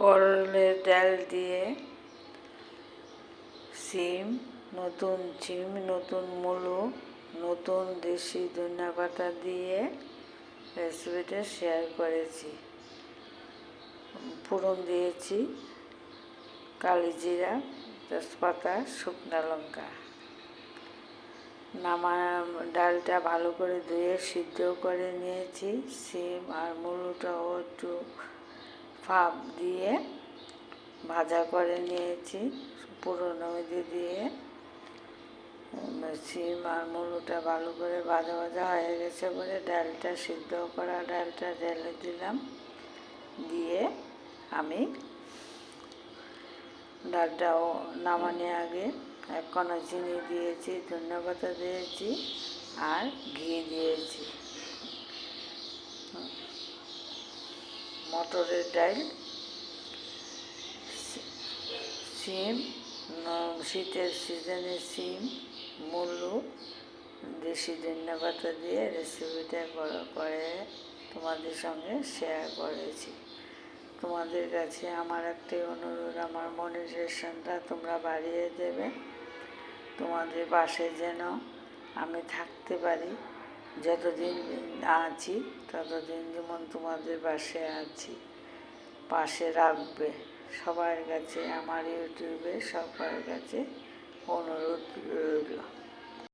অরলের ডাল দিয়ে সিম, নতুন সিম, নতুন মুলো, নতুন দেশি ধনিয়া পাতা দিয়ে রেসিপিটা শেয়ার করেছি। ফোড়ন দিয়েছি, কালি জিরা, তেজপাতা, শুকনো লঙ্কা। নামা ডালটা ভালো করে ধুয়ে সিদ্ধ করে নিয়েছি, সিম আর মুলোটাও একটু ফাপ দিয়ে ভাজা করে নিয়েছি, পুরোনো মেঝে দিয়ে। সিম আর মুলোটা ভালো করে ভাজা ভাজা হয়ে গেছে বলে ডালটা সিদ্ধ করা ডালটা ঢেলে দিলাম। দিয়ে আমি ডালটাও নামানোর আগে এক কণা চিনি দিয়েছি ধন্যবাদ দিয়েছি। আর ঘি দিয়েছি মটরের ডাল সিম শীতের সিজনে সিম, মুলু, দেশি ধন্য পাতা দিয়ে রেসিপিটা করে তোমাদের সঙ্গে শেয়ার করেছি। তোমাদের কাছে আমার একটাই অনুরোধ, আমার মনিটেশনটা তোমরা বাড়িয়ে দেবে। তোমাদের পাশে যেন আমি থাকতে পারি। যতদিন আছি, ততদিন যেমন তোমাদের পাশে আছি, পাশে রাখবে। সবার কাছে, আমার ইউটিউবে সবার কাছে অনুরোধ রইল।